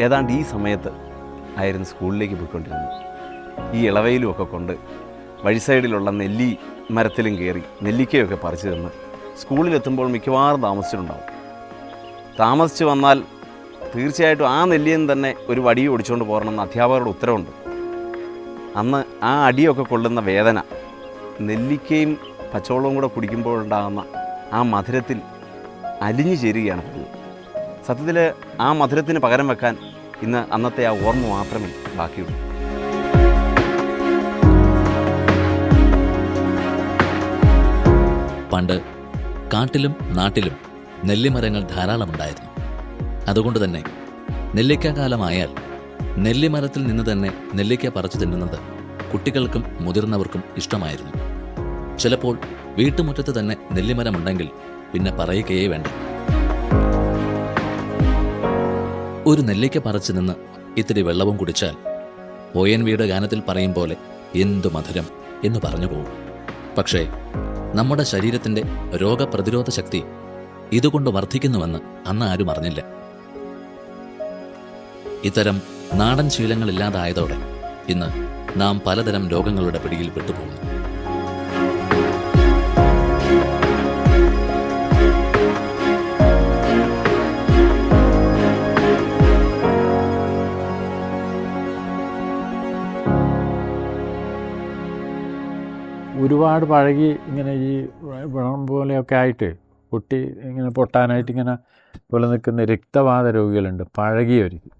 ഏതാണ്ട് ഈ സമയത്ത് ആയിരുന്നു സ്കൂളിലേക്ക് പോയിക്കൊണ്ടിരുന്നത്. ഈ ഇളവയിലും ഒക്കെ കൊണ്ട് വഴി സൈഡിലുള്ള നെല്ലി മരത്തിലും കയറി നെല്ലിക്കയൊക്കെ പറിച്ചു തന്ന് സ്കൂളിലെത്തുമ്പോൾ മിക്കവാറും താമസിച്ചിട്ടുണ്ടാവും. താമസിച്ച് വന്നാൽ തീർച്ചയായിട്ടും ആ നെല്ലിയിൽ തന്നെ ഒരു വടി ഓടിച്ചുകൊണ്ട് പോകണമെന്ന് അധ്യാപകരുടെ ഉത്തരവുണ്ട്. അന്ന് ആ അടിയൊക്കെ കൊള്ളുന്ന വേദന നെല്ലിക്കയും പച്ചവെള്ളവും കൂടെ കുടിക്കുമ്പോഴുണ്ടാകുന്ന ആ മധുരത്തിൽ അലിഞ്ഞു ചേരുകയാണ് പതിവ്. സത്യത്തിൽ ആ മധുരത്തിന് പകരം വെക്കാൻ ഇന്ന് അന്നത്തെ ആ ഓർമ്മ മാത്രമേ ബാക്കിയുള്ളൂ. പണ്ട് കാട്ടിലും നാട്ടിലും നെല്ലിമരങ്ങൾ ധാരാളമുണ്ടായിരുന്നു. അതുകൊണ്ട് തന്നെ നെല്ലിക്കാകാലമായാൽ നെല്ലിമരത്തിൽ നിന്ന് തന്നെ നെല്ലിക്ക പറിച്ചു തിന്നുന്നത് കുട്ടികൾക്കും മുതിർന്നവർക്കും ഇഷ്ടമായിരുന്നു. ചിലപ്പോൾ വീട്ടുമുറ്റത്ത് തന്നെ നെല്ലിമരമുണ്ടെങ്കിൽ പിന്നെ പറയുകയേ വേണ്ട. ഒരു നെല്ലിക്ക പറിച്ചു നിന്ന് ഇത്തിരി വെള്ളവും കുടിച്ചാൽ ഒ എൻ വിയുടെ ഗാനത്തിൽ പറയും പോലെ എന്തു മധുരം എന്ന് പറഞ്ഞു പോകും. പക്ഷേ നമ്മുടെ ശരീരത്തിന്റെ രോഗപ്രതിരോധ ശക്തി ഇതുകൊണ്ട് വർദ്ധിക്കുന്നുവെന്ന് അന്ന് ആരും അറിഞ്ഞില്ല. ഇത്തരം നാടൻ ശീലങ്ങളില്ലാതായതോടെ ഇന്ന് നാം പലതരം രോഗങ്ങളുടെ പിടിയിൽ പെട്ടുപോകുന്നു. ഒരുപാട് പഴകി ഇങ്ങനെ ഈ വിളം പോലെയൊക്കെ ആയിട്ട് പൊട്ടി ഇങ്ങനെ പൊട്ടാനായിട്ട് ഇങ്ങനെ പോലെ നിൽക്കുന്ന രക്തവാത രോഗികളുണ്ട്. പഴകിയവർക്ക്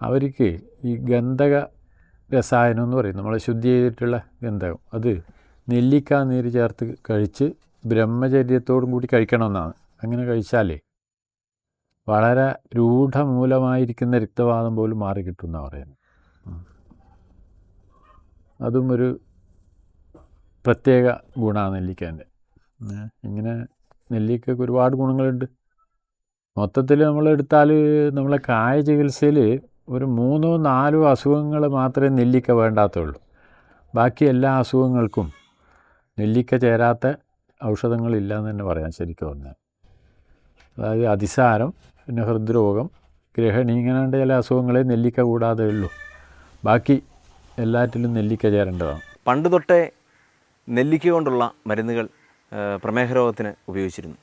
അവർക്ക് ഈ ഗന്ധക രസായനം എന്ന് പറയും. നമ്മൾ ശുദ്ധി ചെയ്തിട്ടുള്ള ഗന്ധകം. അത് നെല്ലിക്ക നീര് ചേർത്ത് കഴിച്ച് ബ്രഹ്മചര്യത്തോടും കൂടി കഴിക്കണമെന്നാണ്. അങ്ങനെ കഴിച്ചാലേ വളരെ രൂഢമൂലമായിരിക്കുന്ന രക്തവാദം പോലും മാറിക്കിട്ടുമെന്നാണ് പറയുന്നത്. അതും ഒരു പ്രത്യേക ഗുണമാണ് നെല്ലിക്കേന്റെ. ഇങ്ങനെ നെല്ലിക്കയ്ക്ക് ഒരുപാട് ഗുണങ്ങളുണ്ട്. മൊത്തത്തിൽ നമ്മൾ എടുത്താൽ നമ്മളെ കായ ചികിത്സയിൽ ഒരു മൂന്നോ നാലോ അസുഖങ്ങൾ മാത്രമേ നെല്ലിക്ക വേണ്ടാത്തുള്ളൂ. ബാക്കി എല്ലാ അസുഖങ്ങൾക്കും നെല്ലിക്ക ചേരാത്ത ഔഷധങ്ങളില്ല എന്ന് തന്നെ പറയാം ശരിക്കും പറഞ്ഞാൽ. അതായത് അതിസാരം പിന്നെ ഹൃദ്രോഗം ഗ്രഹണി ഇങ്ങനെയുള്ള ചില അസുഖങ്ങളെ നെല്ലിക്ക കൂടാതെ ഉള്ളൂ. ബാക്കി എല്ലാറ്റിലും നെല്ലിക്ക ചേരേണ്ടതാണ്. പണ്ട് തൊട്ടേ നെല്ലിക്ക കൊണ്ടുള്ള മരുന്നുകൾ പ്രമേഹ രോഗത്തിന് ഉപയോഗിച്ചിരുന്നു.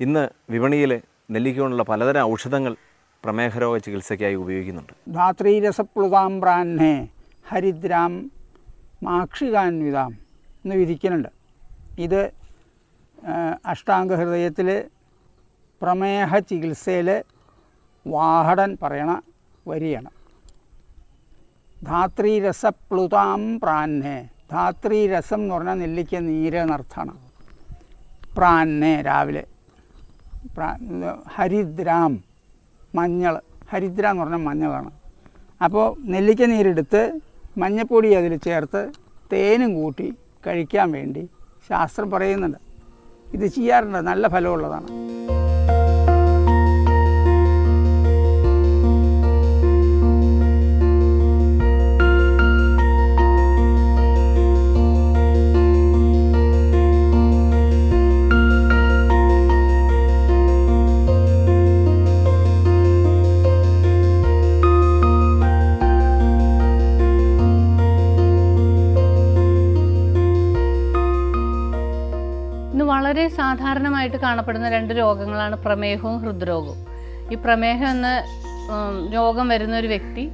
ഇന്ന് വിപണിയിൽ നെല്ലിക്ക കൊണ്ടുള്ള പലതരം ഔഷധങ്ങൾ പ്രമേഹ രോഗ ചികിത്സയ്ക്കായി ഉപയോഗിക്കുന്നുണ്ട്. ധാത്രീരസപ്ലുതാംബ്രാഹ്നെ ഹരിദ്രാം മാക്ഷികാൻവിതാം എന്ന് വിധിക്കുന്നുണ്ട്. ഇത് അഷ്ടാംഗ അഷ്ടാംഗഹൃദയത്തിൽ പ്രമേഹ ചികിത്സയിൽ വാഹടൻ പറയണ വരിയാണ്. ധാത്രീരസപ്ലുതാം പ്രാന്നെ ധാത്രീരസം എന്ന് പറഞ്ഞാൽ നെല്ലിക്ക നീര് എന്നർത്ഥമാണ് പ്രാന്നെ രാവിലെ. ഹരിദ്രാം മഞ്ഞൾ. ഹരിദ്ര എന്ന് പറഞ്ഞാൽ മഞ്ഞളാണ്. അപ്പോൾ നെല്ലിക്ക നീരെടുത്ത് മഞ്ഞപ്പൊടി അതിൽ ചേർത്ത് തേനും കൂട്ടി കഴിക്കാൻ വേണ്ടി ശാസ്ത്രം പറയുന്നുണ്ട്. ഇത് ചെയ്യാറുണ്ട്. നല്ല ഫലമുള്ളതാണ്. സാധാരണമായിട്ട് കാണപ്പെടുന്ന രണ്ട് രോഗങ്ങളാണ് പ്രമേഹവും ഹൃദ്രോഗവും. ഈ പ്രമേഹം എന്ന രോഗം വരുന്ന ഒരു വ്യക്തി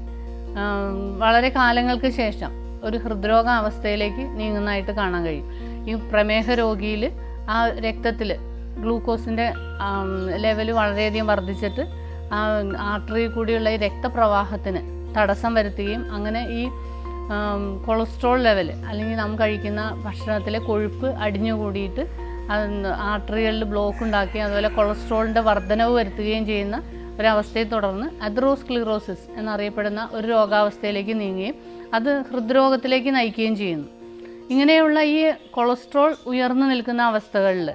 വളരെ കാലങ്ങൾക്ക് ശേഷം ഒരു ഹൃദ്രോഗ അവസ്ഥയിലേക്ക് നീങ്ങുന്നതായിട്ട് കാണാൻ കഴിയും. ഈ പ്രമേഹ രോഗിയിൽ ആ രക്തത്തിൽ ഗ്ലൂക്കോസിന്റെ ലെവൽ വളരെയധികം വർദ്ധിച്ചിട്ട് ആ ആർട്ടറി കൂടിയുള്ള ഈ രക്തപ്രവാഹത്തിന് തടസ്സം വരുത്തുകയും അങ്ങനെ ഈ കൊളസ്ട്രോൾ ലെവൽ അല്ലെങ്കിൽ നാം കഴിക്കുന്ന ഭക്ഷണത്തിലെ കൊഴുപ്പ് അടിഞ്ഞുകൂടിയിട്ട് ആർട്ടറികളിൽ ബ്ലോക്ക് ഉണ്ടാക്കുകയും അതുപോലെ കൊളസ്ട്രോളിന്റെ വർധനവ് വരുത്തുകയും ചെയ്യുന്ന ഒരവസ്ഥയെ തുടർന്ന് അത്രോസ്ക്ലിറോസിസ് എന്നറിയപ്പെടുന്ന ഒരു രോഗാവസ്ഥയിലേക്ക് നീങ്ങുകയും അത് ഹൃദ്രോഗത്തിലേക്ക് നയിക്കുകയും ചെയ്യുന്നു. ഇങ്ങനെയുള്ള ഈ കൊളസ്ട്രോൾ ഉയർന്നു നിൽക്കുന്ന അവസ്ഥകളിൽ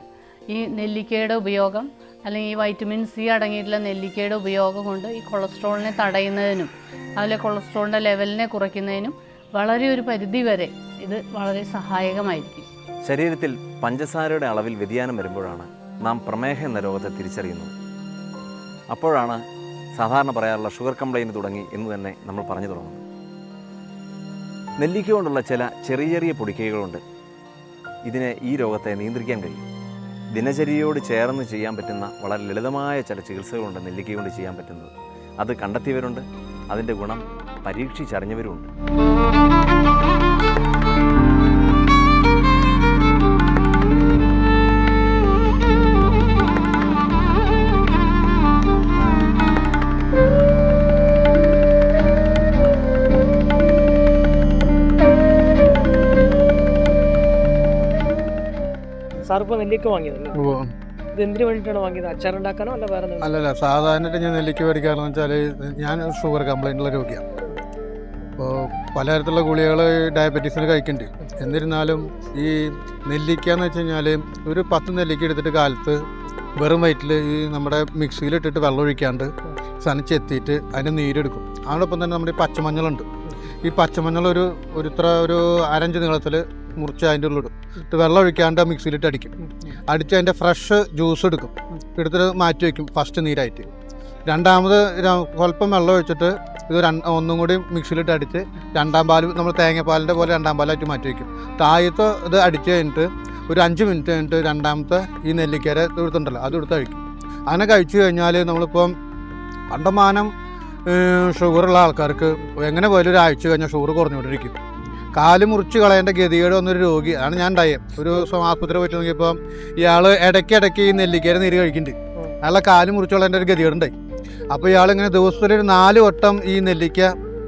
ഈ നെല്ലിക്കയുടെ ഉപയോഗം അല്ലെങ്കിൽ ഈ വൈറ്റമിൻ സി അടങ്ങിയിട്ടുള്ള നെല്ലിക്കയുടെ ഉപയോഗം കൊണ്ട് ഈ കൊളസ്ട്രോളിനെ തടയുന്നതിനും അതുപോലെ കൊളസ്ട്രോളിന്റെ ലെവലിനെ കുറയ്ക്കുന്നതിനും വളരെ ഒരു പരിധി വരെ ഇത് വളരെ സഹായകമായിരിക്കും. ശരീരത്തിൽ പഞ്ചസാരയുടെ അളവിൽ വ്യതിയാനം വരുമ്പോഴാണ് നാം പ്രമേഹ എന്ന രോഗത്തെ തിരിച്ചറിയുന്നത്. അപ്പോഴാണ് സാധാരണ പറയാറുള്ള ഷുഗർ കംപ്ലൈന്റ് തുടങ്ങി എന്ന് തന്നെ നമ്മൾ പറഞ്ഞു തുടങ്ങുന്നത്. നെല്ലിക്ക കൊണ്ടുള്ള ചില ചെറിയ ചെറിയ പൊടിക്കൈകളുണ്ട്. ഇതിനെ ഈ രോഗത്തെ നിയന്ത്രിക്കാൻ കഴിയും. ദിനചര്യയോട് ചേർന്ന് ചെയ്യാൻ പറ്റുന്ന വളരെ ലളിതമായ ചില ചികിത്സകളുണ്ട് നെല്ലിക്ക കൊണ്ട് ചെയ്യാൻ പറ്റുന്നത്. അത് കണ്ടെത്തിയവരുണ്ട്. അതിന്റെ ഗുണം പരീക്ഷിച്ചറിഞ്ഞവരുമുണ്ട്. സാർ നെല്ലിക്ക വാങ്ങിയതല്ലേ? ഇത് എന്തിനു വേണ്ടിയിട്ടാണ് വാങ്ങിയത്? അച്ചാറുണ്ടാക്കാനോ അല്ല വേറെ എന്തെങ്കിലും? അല്ലല്ല സാധാരണ ഞാൻ നെല്ലിക്ക മേടിക്കാറെന്ന് വെച്ചാൽ ഞാൻ ഷുഗർ കംപ്ലൈന്റ് ഉള്ള രോഗിയാണ് അപ്പോൾ പലതരത്തിലുള്ള ഗുളികകൾ ഡയബറ്റീസിന് കഴിക്കുന്നുണ്ട് എന്നിരുന്നാലും ഈ നെല്ലിക്ക എന്ന് വെച്ച് കഴിഞ്ഞാൽ ഒരു പത്ത് നെല്ലിക്ക എടുത്തിട്ട് കാലത്ത് വെറും വയറ്റിൽ ഈ നമ്മുടെ മിക്സിയിലിട്ടിട്ട് വെള്ളം ഒഴിക്കാണ്ട് സനച്ചെത്തിയിട്ട് അതിന് അതിന്റെ നീരെടുക്കും. അതോടൊപ്പം തന്നെ നമ്മുടെ ഈ പച്ചമഞ്ഞളുണ്ട്. ഈ പച്ചമഞ്ഞൾ ഒരു ഒരു ഇത്ര ഒരു അരഞ്ച് നീളത്തിൽ മുറിച്ച് അതിന്റെ ഉള്ളിടും എന്നിട്ട് വെള്ളം ഒഴിക്കാണ്ട് മിക്സിയിലിട്ട് അടിക്കും. അടിച്ച് അതിന്റെ ഫ്രഷ് ജ്യൂസ് എടുക്കും. എടുത്തിട്ട് മാറ്റി വയ്ക്കും ഫസ്റ്റ് നീരായിട്ട്. രണ്ടാമത് സ്വല്പം വെള്ളം ഒഴിച്ചിട്ട് ഇത് ഒന്നും കൂടി മിക്സിയിലിട്ട് അടിച്ച് രണ്ടാം പാൽ നമ്മൾ തേങ്ങാപ്പാലിന്റെ പോലെ രണ്ടാം പാലായിട്ട് മാറ്റി വയ്ക്കും താഴത്തെ ഇത് അടിച്ച് കഴിഞ്ഞിട്ട് ഒരു അഞ്ച് മിനിറ്റ് കഴിഞ്ഞിട്ട് രണ്ടാമത്തെ ഈ നെല്ലിക്കര എടുത്തുണ്ടല്ലോ അത് എടുത്ത് കഴിക്കും അങ്ങനെ കഴിച്ചു കഴിഞ്ഞാൽ നമ്മളിപ്പം കണ്ടമാനം ഷുഗറുള്ള ആൾക്കാർക്ക് എങ്ങനെ പോയാലും ഒരു ആഴ്ച കഴിഞ്ഞാൽ ഷുഗർ കുറഞ്ഞുകൊണ്ടിരിക്കും. കാൽ മുറിച്ച് കളയേണ്ട ഗതികേട് വന്നൊരു രോഗി. ആണ് ഞാൻ ഉണ്ടായത് ഒരു ആസ്പത്രി പോയിട്ട് നോക്കിയപ്പോൾ ഇയാൾ ഇടയ്ക്ക് ഇടയ്ക്ക് ഈ നെല്ലിക്കര നീര് കഴിക്കുന്നുണ്ട്. അയാളെ കാൽ മുറിച്ച് കളയേണ്ട ഒരു ഗതികേടുണ്ടായി അപ്പോൾ ഇയാളിങ്ങനെ ദിവസത്തിൽ ഒരു നാല് വട്ടം ഈ നെല്ലിക്ക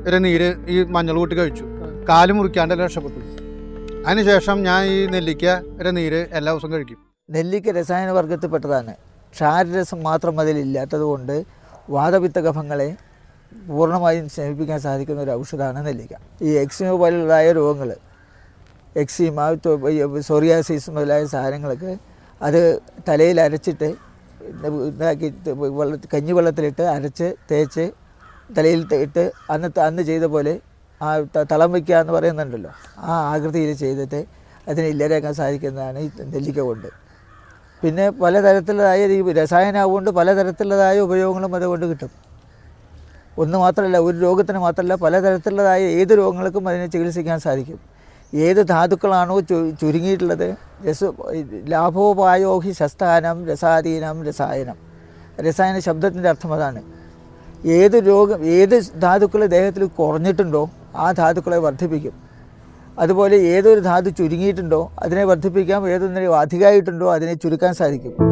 ഒരു നീര് ഈ മഞ്ഞൾ കൂട്ടി കഴിച്ചു. കാൽ മുറിക്കാണ്ട് രക്ഷപ്പെട്ടു. അതിനുശേഷം ഞാൻ ഈ നെല്ലിക്ക ഒരു നീര് എല്ലാ ദിവസവും കഴിക്കും. നെല്ലിക്ക രസായന വർഗത്തിൽപ്പെട്ടതാണ് ക്ഷാരരസം മാത്രം അതിലില്ലാത്തത് കൊണ്ട് വാതപിത്ത കഫങ്ങളെ പൂർണമായും ശമിപ്പിക്കാൻ സാധിക്കുന്ന ഒരു ഔഷധമാണ് നെല്ലിക്ക. ഈ എക്സിമ പോലുള്ളതായ രോഗങ്ങൾ എക്സിമ സോറിയാസിസ് മുതലായ സാധനങ്ങൾക്ക് അത് തലയിൽ അരച്ചിട്ട് ഇതാക്കി വെള്ള കഞ്ഞി വെള്ളത്തിലിട്ട് അരച്ച് തേച്ച് തലയിൽ ഇട്ട് അന്ന് അന്ന് ചെയ്ത പോലെ ആ തളം വയ്ക്കുക എന്ന് പറയുന്നുണ്ടല്ലോ. ആ ആകൃതിയിൽ ചെയ്തിട്ട് അതിനെ ഇല്ലാതാക്കാൻ സാധിക്കുന്നതാണ് ഈ നെല്ലിക്ക കൊണ്ട്. പിന്നെ പലതരത്തിലുള്ളതായ ഈ രസായനമാവുകൊണ്ട് പലതരത്തിലുള്ളതായ ഉപയോഗങ്ങളും അതുകൊണ്ട് കിട്ടും. ഒന്ന് മാത്രമല്ല ഒരു രോഗത്തിന് മാത്രമല്ല പലതരത്തിലുള്ളതായ ഏത് രോഗങ്ങൾക്കും അതിനെ ചികിത്സിക്കാൻ സാധിക്കും. ഏത് ധാതുക്കളാണോ ചുരുങ്ങിയിട്ടുള്ളത്? രസ ലാഭോപായോ ഹി ശസ്താനം രസാധീനം രസായനം. രസായന ശബ്ദത്തിന്റെ അർത്ഥം അതാണ്. ഏത് രോഗം ഏത് ധാതുക്കൾ ദേഹത്തിൽ കുറഞ്ഞിട്ടുണ്ടോ ആ ധാതുക്കളെ വർദ്ധിപ്പിക്കും. അതുപോലെ ഏതൊരു ധാതു ചുരുങ്ങിയിട്ടുണ്ടോ അതിനെ വർദ്ധിപ്പിക്കാം. ഏതൊന്നിനെ അധികമായിട്ടുണ്ടോ അതിനെ ചുരുക്കാൻ സാധിക്കും.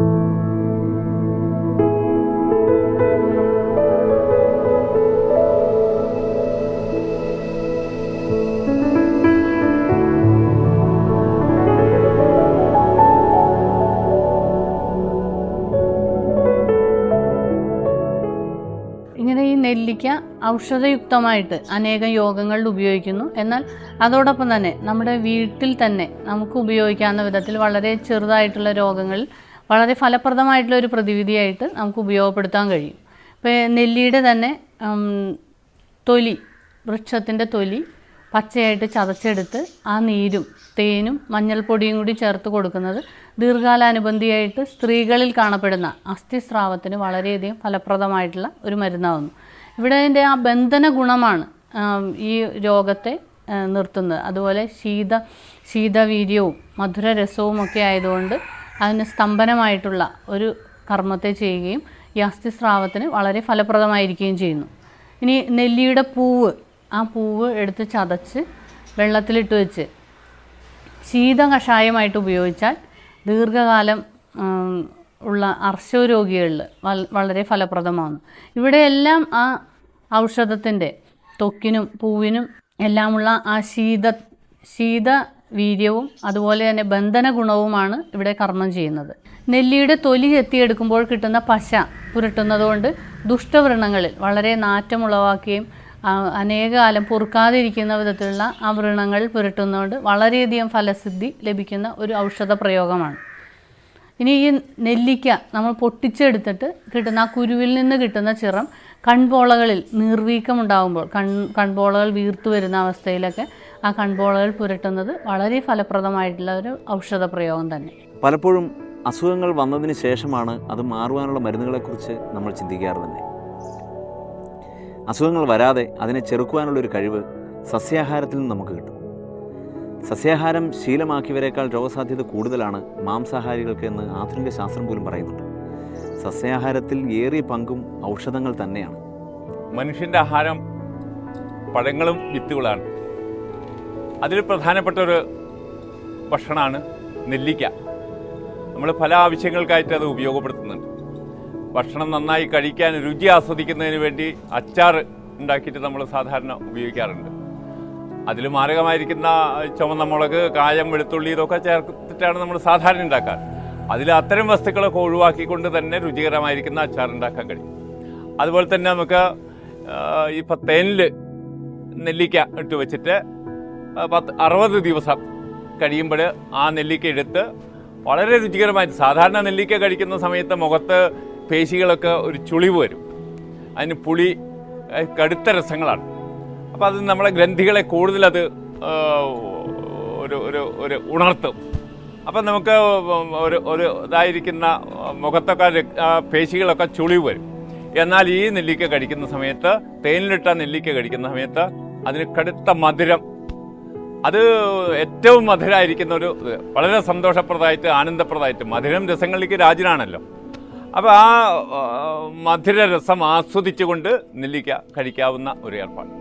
ഔഷധയുക്തമായിട്ട് അനേകം യോഗങ്ങളിൽ ഉപയോഗിക്കുന്നു. എന്നാൽ അതോടൊപ്പം തന്നെ നമ്മുടെ വീട്ടിൽ തന്നെ നമുക്ക് ഉപയോഗിക്കാവുന്ന വിധത്തിൽ വളരെ ചെറുതായിട്ടുള്ള രോഗങ്ങളിൽ വളരെ ഫലപ്രദമായിട്ടുള്ള ഒരു പ്രതിവിധിയായിട്ട് നമുക്ക് ഉപയോഗപ്പെടുത്താൻ കഴിയും. ഇപ്പോൾ നെല്ലിയുടെ തന്നെ തൊലി വൃക്ഷത്തിന്റെ തൊലി പച്ചയായിട്ട് ചതച്ചെടുത്ത് ആ നീരും തേനും മഞ്ഞൾപ്പൊടിയും കൂടി ചേർത്ത് കൊടുക്കുന്നത് ദീർഘകാലാനുബന്ധിയായിട്ട് സ്ത്രീകളിൽ കാണപ്പെടുന്ന അസ്ഥിസ്രാവത്തിന് വളരെയധികം ഫലപ്രദമായിട്ടുള്ള ഒരു മരുന്നാവുന്നു. ഇവിടെ അതിന്റെ ആ ബന്ധന ഗുണമാണ് ഈ രോഗത്തെ നിർത്തുന്നത്. അതുപോലെ ശീത ശീതവീര്യവും മധുര രസവും ഒക്കെ ആയതുകൊണ്ട് അതിന് സ്തംഭനമായിട്ടുള്ള ഒരു കർമ്മത്തെ ചെയ്യുകയും ഈ അസ്ഥിസ്രാവത്തിന് വളരെ ഫലപ്രദമായിരിക്കുകയും ചെയ്യുന്നു. ഇനി നെല്ലിയുടെ പൂവ് ആ പൂവ് എടുത്ത് ചതച്ച് വെള്ളത്തിലിട്ട് വെച്ച് ശീത കഷായമായിട്ട് ഉപയോഗിച്ചാൽ ദീർഘകാലം ഉള്ള അർശോ രോഗികളിൽ വളരെ ഫലപ്രദമാണ്. ഇവിടെയെല്ലാം ആ ഔഷധത്തിന്റെ തൊക്കിനും പൂവിനും എല്ലാമുള്ള ആ ശീത ശീത വീര്യവും അതുപോലെ തന്നെ ബന്ധന ഗുണവുമാണ് ഇവിടെ കർമ്മം ചെയ്യുന്നത്. നെല്ലിയുടെ തൊലി ചെത്തിയെടുക്കുമ്പോൾ കിട്ടുന്ന പശ പുരട്ടുന്നതുകൊണ്ട് ദുഷ്ടവ്രണങ്ങളിൽ വളരെ നാറ്റമുളവാക്കുകയും അനേകകാലം പൊറുക്കാതിരിക്കുന്ന വിധത്തിലുള്ള ആ വ്രണങ്ങൾ പുരട്ടുന്നതുകൊണ്ട് വളരെയധികം ഫലസിദ്ധി ലഭിക്കുന്ന ഒരു ഔഷധ പ്രയോഗമാണ് ഇനി ഈ നെല്ലിക്ക നമ്മൾ പൊട്ടിച്ചെടുത്തിട്ട് കിട്ടുന്ന ആ കുരുവിൽ നിന്ന് കിട്ടുന്ന ചിറം കൺപോളകളിൽ നീർവീക്കം ഉണ്ടാകുമ്പോൾ കൺ കൺപോളകൾ വീർത്തു വരുന്ന അവസ്ഥയിലൊക്കെ ആ കൺപോളകൾ പുരട്ടുന്നത് വളരെ ഫലപ്രദമായിട്ടുള്ള ഒരു ഔഷധ പ്രയോഗം തന്നെ. പലപ്പോഴും അസുഖങ്ങൾ വന്നതിന് ശേഷമാണ് അത് മാറുവാനുള്ള മരുന്നുകളെക്കുറിച്ച് നമ്മൾ ചിന്തിക്കാറ് തന്നെ. അസുഖങ്ങൾ വരാതെ അതിനെ ചെറുക്കുവാനുള്ള ഒരു കഴിവ് സസ്യാഹാരത്തിൽ നിന്ന് നമുക്ക് കിട്ടും. സസ്യാഹാരം ശീലമാക്കിയവരെക്കാൾ രോഗസാധ്യത കൂടുതലാണ് മാംസാഹാരികൾക്ക് എന്ന് ആധുനിക ശാസ്ത്രം പോലും പറയുന്നുണ്ട്. സസ്യാഹാരത്തിൽ ഏറിയ പങ്കും ഔഷധങ്ങൾ തന്നെയാണ്. മനുഷ്യന്റെ ആഹാരം പഴങ്ങളും വിത്തുകളാണ്. അതിൽ പ്രധാനപ്പെട്ട ഒരു ഭക്ഷണമാണ് നെല്ലിക്ക. നമ്മൾ പല ആവശ്യങ്ങൾക്കായിട്ട് അത് ഉപയോഗപ്പെടുത്തുന്നുണ്ട്. ഭക്ഷണം നന്നായി കഴിക്കാൻ രുചി ആസ്വദിക്കുന്നതിന് വേണ്ടി അച്ചാർ ഉണ്ടാക്കിയിട്ട് നമ്മൾ സാധാരണ ഉപയോഗിക്കാറുണ്ട്. അതിൽ മാരകമായിരിക്കുന്ന ചുവന്ന മുളക് കായം വെളുത്തുള്ളി ഇതൊക്കെ ചേർത്തിട്ടാണ് നമ്മൾ സാധാരണ ഉണ്ടാക്കാറ്. അതിൽ അത്തരം വസ്തുക്കളൊക്കെ ഒഴിവാക്കിക്കൊണ്ട് തന്നെ രുചികരമായിരിക്കുന്ന അച്ചാർ ഉണ്ടാക്കാൻ കഴിയും. അതുപോലെ തന്നെ നമുക്ക് ഇപ്പം തേനിൽ നെല്ലിക്ക ഇട്ട് വെച്ചിട്ട് പത്ത് അറുപത് ദിവസം കഴിയുമ്പോൾ ആ നെല്ലിക്ക എടുത്ത് വളരെ രുചികരമായിട്ട് സാധാരണ നെല്ലിക്ക കഴിക്കുന്ന സമയത്ത് മുഖത്ത് പേശികളൊക്കെ ഒരു ചുളിവ് വരും. അതിന് പുളി കടുത്ത രസങ്ങളാണ്. അപ്പോൾ അത് നമ്മളെ ഗ്രന്ഥികളെ കൂടുതലത് ഒരു ഒരു ഒരു ഉണർത്തും. അപ്പം നമുക്ക് ഒരു ഒരു ഇതായിരിക്കുന്ന മുഖത്തൊക്കെ പേശികളൊക്കെ ചുളിവ് വരും. എന്നാൽ ഈ നെല്ലിക്ക കഴിക്കുന്ന സമയത്ത് തേനിലിട്ട നെല്ലിക്ക കടിക്കുന്ന സമയത്ത് അതിന് കടുത്ത മധുരം. അത് ഏറ്റവും മധുരമായിരിക്കുന്ന ഒരു വളരെ സന്തോഷപ്രദമായിട്ട് ആനന്ദപ്രദമായിട്ട് മധുരം രസങ്ങളിലേക്ക് രാജനാണല്ലോ അപ്പോൾ ആ ആ, മധുര രസം ആസ്വദിച്ചുകൊണ്ട് നെല്ലിക്ക കഴിക്കാവുന്ന ഒരു ഏർപ്പാട്.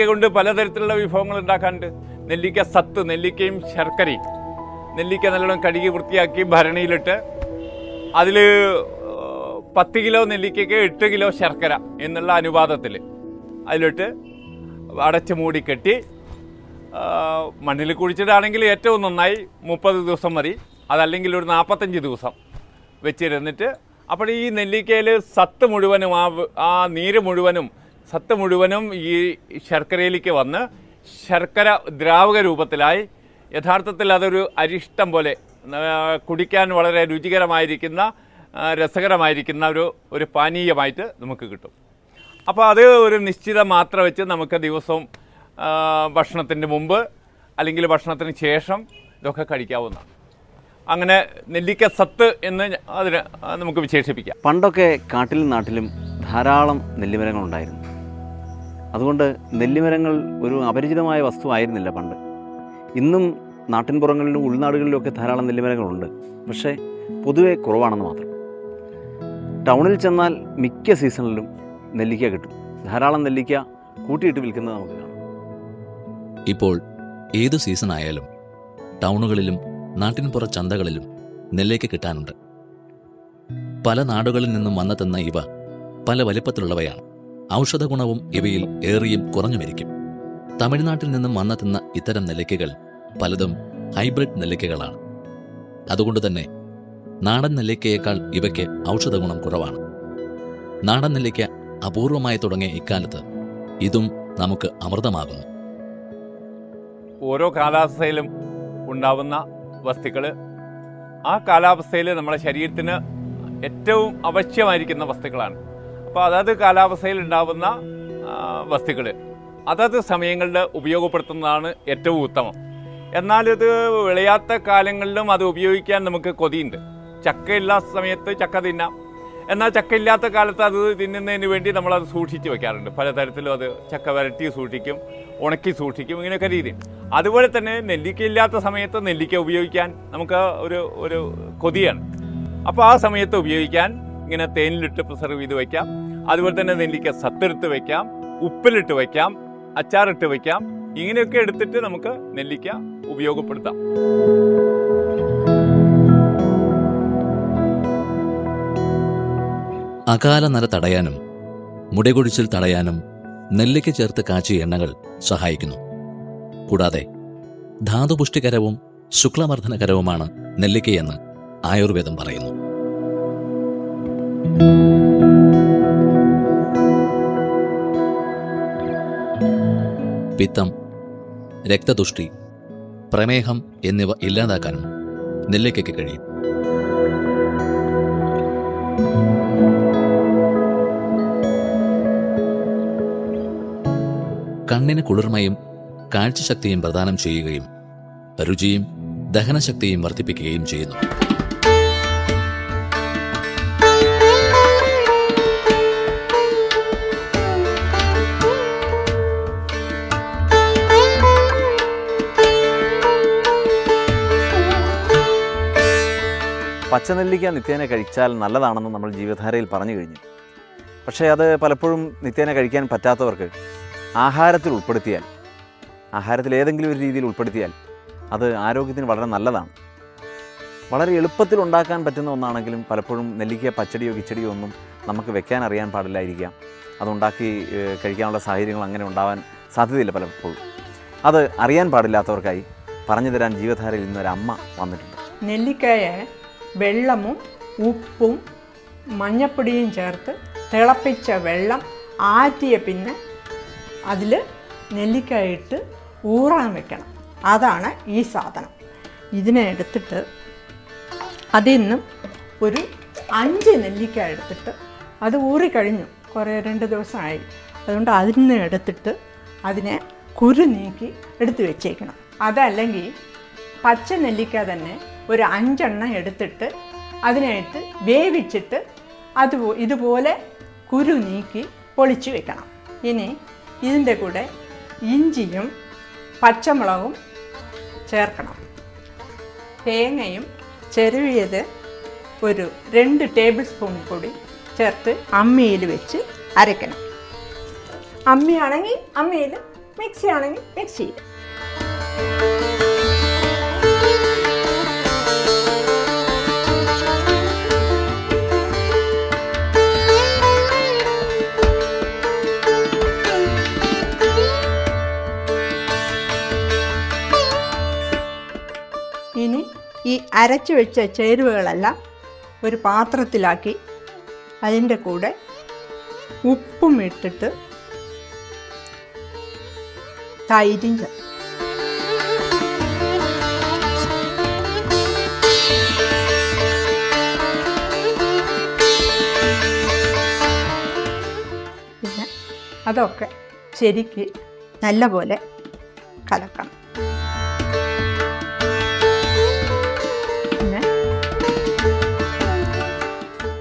നെല്ലിക്ക കൊണ്ട് പലതരത്തിലുള്ള വിഭവങ്ങൾ ഉണ്ടാക്കാനുണ്ട്. നെല്ലിക്ക സത്ത് നെല്ലിക്കയും ശർക്കരയും. നെല്ലിക്ക നല്ലോണം കഴുകി വൃത്തിയാക്കി ഭരണിയിലിട്ട് അതിൽ പത്ത് കിലോ നെല്ലിക്കയ്ക്ക് എട്ട് കിലോ ശർക്കര എന്നുള്ള അനുപാതത്തിൽ അതിലിട്ട് അടച്ച് മൂടി കെട്ടി മണ്ണിൽ കുഴിച്ചിട്ടാണെങ്കിൽ ഏറ്റവും നന്നായി മുപ്പത് ദിവസം മതി. അതല്ലെങ്കിൽ ഒരു നാൽപ്പത്തഞ്ച് ദിവസം വെച്ചിരുന്നിട്ട് അപ്പോൾ ഈ നെല്ലിക്കയിൽ സത്ത് മുഴുവനും ആ ആ നീര് മുഴുവനും സത്ത് മുഴുവനും ഈ ശർക്കരയിലേക്ക് വന്ന് ശർക്കര ദ്രാവക രൂപത്തിലായി. യഥാർത്ഥത്തിൽ അതൊരു അരിഷ്ടം പോലെ കുടിക്കാൻ വളരെ രുചികരമായിരിക്കുന്ന രസകരമായിരിക്കുന്ന ഒരു ഒരു പാനീയമായിട്ട് നമുക്ക് കിട്ടും. അപ്പോൾ അത് ഒരു നിശ്ചിത മാത്ര വെച്ച് നമുക്ക് ദിവസവും ഭക്ഷണത്തിന്റെ മുമ്പ് അല്ലെങ്കിൽ ഭക്ഷണത്തിന് ശേഷം ഇതൊക്കെ കഴിക്കാവുന്നതാണ്. അങ്ങനെ നെല്ലിക്ക സത്ത് എന്ന് അതിന് നമുക്ക് വിശേഷിപ്പിക്കാം. പണ്ടൊക്കെ കാട്ടിലും നാട്ടിലും ധാരാളം നെല്ലിമരങ്ങളുണ്ടായിരുന്നു. അതുകൊണ്ട് നെല്ലിമരങ്ങൾ ഒരു അപരിചിതമായ വസ്തു ആയിരുന്നില്ല പണ്ട്. ഇന്നും നാട്ടിൻപുറങ്ങളിലും ഉൾനാടുകളിലും ഒക്കെ ധാരാളം നെല്ലിമരങ്ങളുണ്ട്. പക്ഷേ പൊതുവെ കുറവാണെന്ന് മാത്രം. ടൗണിൽ ചെന്നാൽ മിക്ക സീസണിലും നെല്ലിക്ക കിട്ടും. ധാരാളം നെല്ലിക്ക കൂട്ടിയിട്ട് വിൽക്കുന്നത് നമുക്ക് കാണാം. ഇപ്പോൾ ഏത് സീസൺ ആയാലും ടൗണുകളിലും നാട്ടിൻപുറ ചന്തകളിലും നെല്ലേക്ക് കിട്ടാനുണ്ട്. പല നാടുകളിൽ നിന്നും വന്നെത്തുന്ന ഇവ പല വലിപ്പത്തിലുള്ളവയാണ്. ഔഷധ ഗുണവും ഇവയിൽ ഏറിയും കുറഞ്ഞുമിരിക്കും. തമിഴ്നാട്ടിൽ നിന്നും വന്നെത്തുന്ന ഇത്തരം നെല്ലിക്കകൾ പലതും ഹൈബ്രിഡ് നെല്ലിക്കകളാണ്. അതുകൊണ്ട് തന്നെ നാടൻ നെല്ലിക്കയേക്കാൾ ഇവയ്ക്ക് ഔഷധഗുണം കുറവാണ്. നാടൻ നെല്ലിക്ക അപൂർവമായി തുടങ്ങിയ ഇക്കാലത്ത് ഇതും നമുക്ക് അമൃതമാകുന്നു. ഓരോ കാലാവസ്ഥയിലും ഉണ്ടാവുന്ന വസ്തുക്കൾ ആ കാലാവസ്ഥയിൽ നമ്മുടെ ശരീരത്തിന് ഏറ്റവും ആവശ്യമായിരിക്കുന്ന വസ്തുക്കളാണ്. അപ്പോൾ അതത് കാലാവസ്ഥയിൽ ഉണ്ടാവുന്ന വസ്തുക്കൾ അതത് സമയങ്ങളിൽ ഉപയോഗപ്പെടുത്തുന്നതാണ് ഏറ്റവും ഉത്തമം. എന്നാലിത് വിളയാത്ത കാലങ്ങളിലും അത് ഉപയോഗിക്കാൻ നമുക്ക് കൊതിയുണ്ട്. ചക്കയില്ലാ സമയത്ത് ചക്ക തിന്നാം. എന്നാൽ ചക്ക ഇല്ലാത്ത കാലത്ത് അത് തിന്നുന്നതിന് വേണ്ടി നമ്മളത് സൂക്ഷിച്ച് വെക്കാറുണ്ട്. പലതരത്തിലും അത് ചക്ക വരട്ടി സൂക്ഷിക്കും ഉണക്കി സൂക്ഷിക്കും ഇങ്ങനെയൊക്കെ രീതി. അതുപോലെ തന്നെ നെല്ലിക്ക ഇല്ലാത്ത സമയത്ത് നെല്ലിക്ക ഉപയോഗിക്കാൻ നമുക്ക് ഒരു ഒരു കൊതിയാണ്. അപ്പോൾ ആ സമയത്ത് ഉപയോഗിക്കാൻ ഇങ്ങനെ തേനിലിട്ട് പ്രിസർവ് ചെയ്ത് വയ്ക്കാം അതുപോലെ തന്നെ നെല്ലിക്ക സത്തെടുത്ത് വയ്ക്കാം ഉപ്പിലിട്ട് വയ്ക്കാം അച്ചാറിട്ട് വയ്ക്കാം ഇങ്ങനെയൊക്കെ എടുത്തിട്ട് നമുക്ക് നെല്ലിക്ക ഉപയോഗപ്പെടുത്താം. അകാല നര തടയാനും മുടികൊഴിച്ചിൽ തടയാനും നെല്ലിക്ക ചേർത്ത് കാച്ചിയ എണ്ണകൾ സഹായിക്കുന്നു. കൂടാതെ ധാതുപുഷ്ടികരവും ശുക്ലമർദ്ദനകരവുമാണ് നെല്ലിക്കയെന്ന് ആയുർവേദം പറയുന്നു. പിത്തം രക്തതുഷ്ടി പ്രമേഹം എന്നിവ ഇല്ലാതാക്കാനും നെല്ലിക്കയ്ക്ക് കഴിയും. കണ്ണിന് കുളിർമയും കാഴ്ചശക്തിയും പ്രദാനം ചെയ്യുകയും രുചിയും ദഹനശക്തിയും വർദ്ധിപ്പിക്കുകയും ചെയ്യുന്നു. പച്ചനെല്ലിക്ക നിത്യേന കഴിച്ചാൽ നല്ലതാണെന്ന് നമ്മൾ ജീവധാരയിൽ പറഞ്ഞു കഴിഞ്ഞു. പക്ഷേ അത് പലപ്പോഴും നിത്യേന കഴിക്കാൻ പറ്റാത്തവർക്ക് ആഹാരത്തിൽ ഉൾപ്പെടുത്തിയാൽ ആഹാരത്തിൽ ഏതെങ്കിലും ഒരു രീതിയിൽ ഉൾപ്പെടുത്തിയാൽ അത് ആരോഗ്യത്തിന് വളരെ നല്ലതാണ്. വളരെ എളുപ്പത്തിൽ ഉണ്ടാക്കാൻ പറ്റുന്ന ഒന്നാണെങ്കിലും പലപ്പോഴും നെല്ലിക്ക പച്ചടിയോ കിച്ചടിയോ ഒന്നും നമുക്ക് വെക്കാൻ അറിയാൻ പാടില്ലായിരിക്കാം. അതുണ്ടാക്കി കഴിക്കാനുള്ള സാഹചര്യങ്ങൾ അങ്ങനെ ഉണ്ടാവാൻ സാധ്യതയില്ല പലപ്പോഴും. അത് അറിയാൻ പാടില്ലാത്തവർക്കായി പറഞ്ഞു തരാൻ ജീവധാരയിൽ ഇന്നൊരു അമ്മ വന്നിട്ടുണ്ട്. നെല്ലിക്കായെ വെള്ളവും ഉപ്പും മഞ്ഞപ്പൊടിയും ചേർത്ത് തിളപ്പിച്ച വെള്ളം ആറ്റിയ പിന്നെ അതിൽ നെല്ലിക്കായ ഇട്ട് ഊറാൻ വെക്കണം. അതാണ് ഈ സാധനം. ഇതിനെ എടുത്തിട്ട് അതിൽ നിന്നും ഒരു അഞ്ച് നെല്ലിക്ക എടുത്തിട്ട് അത് ഊറിക്കഴിഞ്ഞു കുറേ രണ്ട് ദിവസമായി. അതുകൊണ്ട് അതിൽ നിന്ന് എടുത്തിട്ട് അതിനെ കുരു നീക്കി എടുത്ത് വെച്ചേക്കണം. അതല്ലെങ്കിൽ പച്ച നെല്ലിക്ക തന്നെ ഒരു അഞ്ചെണ്ണം എടുത്തിട്ട് അതിനായിട്ട് വേവിച്ചിട്ട് അത് ഇതുപോലെ കുരു നീക്കി പൊളിച്ച് വെക്കണം. ഇനി ഇതിന്റെ കൂടെ ഇഞ്ചിയും പച്ചമുളകും ചേർക്കണം. തേങ്ങയും ചെരുവിയത് ഒരു രണ്ട് ടേബിൾ സ്പൂൺ കൂടി ചേർത്ത് അമ്മിയിൽ വെച്ച് അരയ്ക്കണം. അമ്മിയാണെങ്കിൽ അമ്മിയിൽ മിക്സി ആണെങ്കിൽ മിക്സിയിൽ. ഈ അരച്ചു വെച്ച ചേരുവകളെല്ലാം ഒരു പാത്രത്തിലാക്കി അതിന്റെ കൂടെ ഉപ്പും ഇട്ടിട്ട് തൈരും പിന്നെ അതൊക്കെ ശരിക്ക് നല്ലപോലെ കലക്കണം.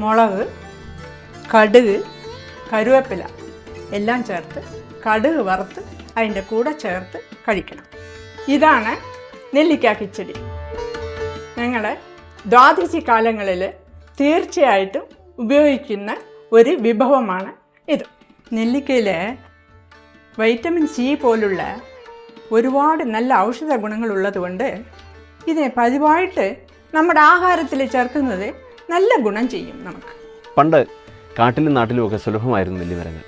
മുളക് കടുക് കരുവേപ്പില എല്ലാം ചേർത്ത് കടുക് വറുത്ത് അതിന്റെ കൂടെ ചേർത്ത് കഴിക്കണം. ഇതാണ് നെല്ലിക്ക കിച്ചടി. ഞങ്ങൾ ദ്വാദശി കാലങ്ങളിൽ തീർച്ചയായിട്ടും ഉപയോഗിക്കുന്ന ഒരു വിഭവമാണ് ഇത്. നെല്ലിക്കയിൽ വൈറ്റമിൻ സി പോലുള്ള ഒരുപാട് നല്ല ഔഷധ ഗുണങ്ങളുള്ളതുകൊണ്ട് ഇതിനെ പതിവായിട്ട് നമ്മുടെ ആഹാരത്തിൽ ചേർക്കുന്നത് നല്ല ഗുണം ചെയ്യും നമുക്ക്. പണ്ട് കാട്ടിലും നാട്ടിലും ഒക്കെ സുലഭമായിരുന്നു നെല്ലിമരങ്ങൾ.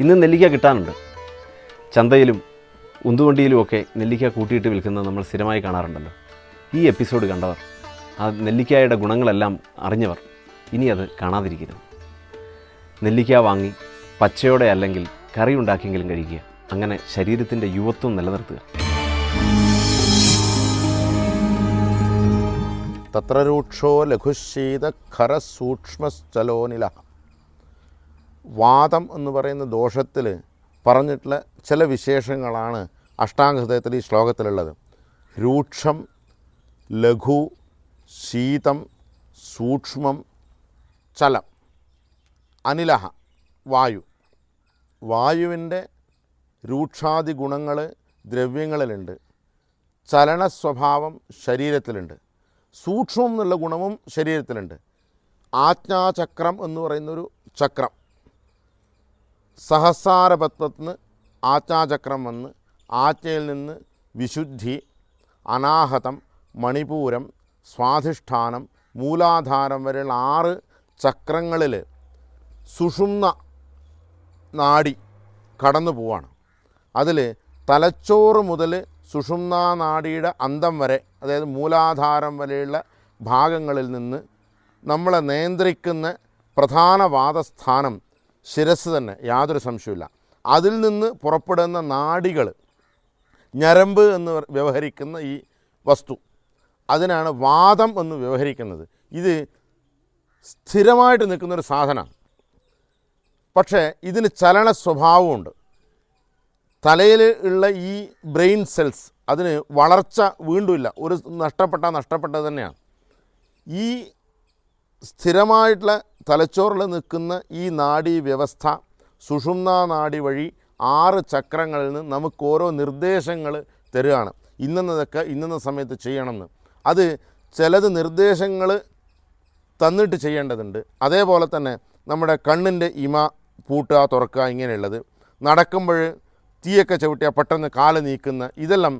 ഇന്ന് നെല്ലിക്ക കിട്ടാനുണ്ട്. ചന്തയിലും ഉന്തുവണ്ടിയിലും ഒക്കെ നെല്ലിക്ക കൂട്ടിയിട്ട് വിൽക്കുന്നത് നമ്മൾ സ്ഥിരമായി കാണാറുണ്ടല്ലോ. ഈ എപ്പിസോഡ് കണ്ടവർ ആ നെല്ലിക്കായുടെ ഗുണങ്ങളെല്ലാം അറിഞ്ഞവർ ഇനി അത് കാണാതിരിക്കരുത്. നെല്ലിക്ക വാങ്ങി പച്ചയോടെ അല്ലെങ്കിൽ കറി ഉണ്ടാക്കിയെങ്കിലും കഴിക്കുക. അങ്ങനെ ശരീരത്തിന്റെ യുവത്വം നിലനിർത്തുക. തത്ര രൂക്ഷോ ലഘുശീത ഖരസൂക്ഷ്മസ്ഥലോനില വാദം എന്ന് പറയുന്ന ദോഷത്തിൽ പറഞ്ഞിട്ടുള്ള ചില വിശേഷങ്ങളാണ് അഷ്ടാംഗഹൃദയത്തിൽ ഈ ശ്ലോകത്തിലുള്ളത്. രൂക്ഷം ലഘു ശീതം സൂക്ഷ്മം ചലം അനിലഹ വായു. വായുവിന്റെ രൂക്ഷാദി ഗുണങ്ങൾ ദ്രവ്യങ്ങളിലുണ്ട്. ചലന സ്വഭാവം ശരീരത്തിലുണ്ട്. സൂക്ഷ്മം എന്നുള്ള ഗുണവും ശരീരത്തിലുണ്ട്. ആജ്ഞാചക്രം എന്ന് പറയുന്നൊരു ചക്രം. സഹസ്രാരപത്വത്തിന് ആജ്ഞാചക്രം വന്ന് ആജ്ഞയിൽ നിന്ന് വിശുദ്ധി അനാഹതം മണിപൂരം സ്വാധിഷ്ഠാനം മൂലാധാരം വരെയുള്ള ആറ് ചക്രങ്ങളിൽ സുഷുമ്ന നാടി കടന്നു പോവാണ് അതിൽ തലച്ചോറ് മുതൽ സുഷുമ്ന നാടിയുടെ അന്തം വരെ അതായത് മൂലാധാരം വരെയുള്ള ഭാഗങ്ങളിൽ നിന്ന് നമ്മളെ നിയന്ത്രിക്കുന്ന പ്രധാന വാദസ്ഥാനം ശിരസ് തന്നെ യാതൊരു സംശയമില്ല അതിൽ നിന്ന് പുറപ്പെടുന്ന നാടികൾ ഞരമ്പ് എന്ന് വ്യവഹരിക്കുന്ന ഈ വസ്തു അതിനാണ് വാദം എന്ന് വ്യവഹരിക്കുന്നത്. ഇത് സ്ഥിരമായിട്ട് നിൽക്കുന്നൊരു സാധനമാണ്. പക്ഷേ ഇതിന് ചലന സ്വഭാവമുണ്ട്. തലയിൽ ഉള്ള ഈ ബ്രെയിൻ സെൽസ് അതിന് വളർച്ച വീണ്ടുമില്ല ഒരു നഷ്ടപ്പെട്ട നഷ്ടപ്പെട്ടത് തന്നെയാണ്. ഈ സ്ഥിരമായിട്ടുള്ള തലച്ചോറിൽ നിൽക്കുന്ന ഈ നാഡീ വ്യവസ്ഥ സുഷുമ്ന നാഡി വഴി ആറ് ചക്രങ്ങളിൽ നിന്ന് നമുക്ക് ഓരോ നിർദ്ദേശങ്ങൾ തരികയാണ് ഇന്നതൊക്കെ ഇന്ന സമയത്ത് ചെയ്യണമെന്ന്. അത് ചിലത് നിർദ്ദേശങ്ങൾ തന്നിട്ട് ചെയ്യേണ്ടതുണ്ട്. അതേപോലെ തന്നെ നമ്മുടെ കണ്ണിന്റെ ഇമ പൂട്ടുക തുറക്കുക ഇങ്ങനെയുള്ളത്. നടക്കുമ്പോൾ തീയൊക്കെ ചവിട്ടിയാൽ പെട്ടെന്ന് കാൽ നീക്കുന്ന ഇതെല്ലാം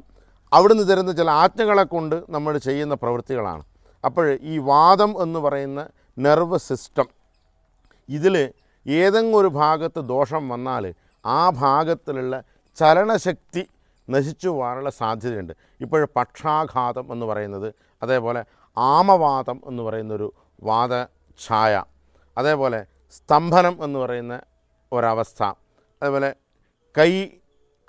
അവിടുന്ന് തരുന്ന ചില ആജ്ഞകളെ കൊണ്ട് നമ്മൾ ചെയ്യുന്ന പ്രവൃത്തികളാണ്. അപ്പോൾ ഈ വാദം എന്ന് പറയുന്ന നെർവ് സിസ്റ്റം ഇതിൽ ഏതെങ്കിലും ഒരു ഭാഗത്ത് ദോഷം വന്നാൽ ആ ഭാഗത്തിലുള്ള ചലനശക്തി നശിച്ചു പോകാനുള്ള സാധ്യതയുണ്ട്. ഇപ്പോൾ പക്ഷാഘാതം എന്ന് പറയുന്നത് അതേപോലെ ആമവാദം എന്ന് പറയുന്നൊരു വാദഛായ അതേപോലെ സ്തംഭനം എന്ന് പറയുന്ന ഒരവസ്ഥ അതേപോലെ കൈ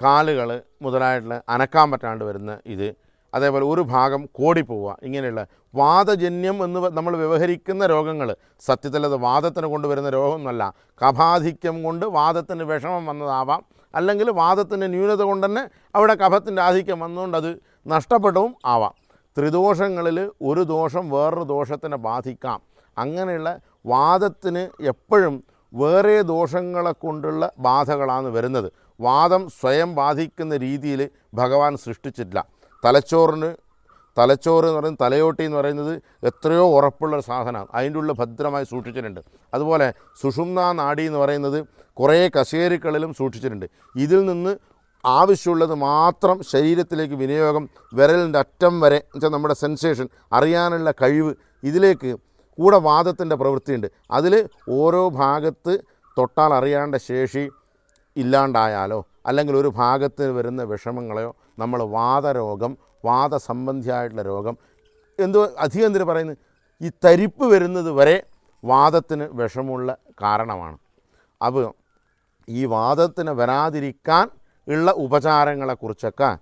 കാലുകൾ മുതലായിട്ടുള്ള അനക്കാൻ പറ്റാണ്ട് വരുന്ന ഇത്. അതേപോലെ ഒരു ഭാഗം കോടിപ്പോവുക. ഇങ്ങനെയുള്ള വാദജന്യം എന്ന് നമ്മൾ വ്യവഹരിക്കുന്ന രോഗങ്ങൾ സത്യത്തിൽ അത് വാദത്തിന് കൊണ്ടുവരുന്ന രോഗമൊന്നുമല്ല. കഫാധിക്യം കൊണ്ട് വാദത്തിന് വിഷമം വന്നതാവാം. അല്ലെങ്കിൽ വാദത്തിന്റെ ന്യൂനത കൊണ്ട് തന്നെ അവിടെ കഫത്തിന്റെ ആധിക്യം വന്നുകൊണ്ട് അത് നഷ്ടപ്പെട്ടവും ആവാം. ത്രിദോഷങ്ങളിൽ ഒരു ദോഷം വേറൊരു ദോഷത്തിനെ ബാധിക്കാം. അങ്ങനെയുള്ള വാദത്തിന് എപ്പോഴും വേറെ ദോഷങ്ങളെ കൊണ്ടുള്ള ബാധകളാണ് വരുന്നത്. വാദം സ്വയം ബാധിക്കുന്ന രീതിയിൽ ഭഗവാൻ സൃഷ്ടിച്ചിട്ടില്ല. തലച്ചോറിന് തലച്ചോറ് എന്ന് പറയുന്നത് തലയോട്ടി എന്ന് പറയുന്നത് എത്രയോ ഉറപ്പുള്ള ഒരു സാധനമാണ്. അതിന്റെ ഉള്ളിൽ ഭദ്രമായി സൂക്ഷിച്ചിട്ടുണ്ട്. അതുപോലെ സുഷുമ്ന നാഡി എന്ന് പറയുന്നത് കുറേ കശേരുക്കളിലും സൂക്ഷിച്ചിട്ടുണ്ട്. ഇതിൽ നിന്ന് ആവശ്യമുള്ളത് മാത്രം ശരീരത്തിലേക്ക് വിനിയോഗം വിരലിന്റെ അറ്റം വരെ വെച്ചാൽ നമ്മുടെ സെൻസേഷൻ അറിയാനുള്ള കഴിവ് ഇതിലേക്ക് കൂടെ വാദത്തിന്റെ പ്രവൃത്തിയുണ്ട്. അതിൽ ഓരോ ഭാഗത്ത് തൊട്ടാൽ അറിയാണ്ട ശേഷി ഇല്ലാണ്ടായാലോ അല്ലെങ്കിൽ ഒരു ഭാഗത്ത് വരുന്ന വിഷമങ്ങളെയോ നമ്മൾ വാദരോഗം വാദസംബന്ധിയായിട്ടുള്ള രോഗം എന്തോ അധികം എന്തിനു പറയുന്നത് ഈ തരിപ്പ് വരുന്നത് വരെ വാദത്തിന് വിഷമുള്ള കാരണമാണ്. അപ്പോൾ ഈ വാദത്തിന് വരാതിരിക്കാൻ ഉള്ള ഉപചാരങ്ങളെക്കുറിച്ചൊക്കെ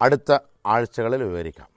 അടുത്ത ആഴ്ചകളിൽ വിവരിക്കാം.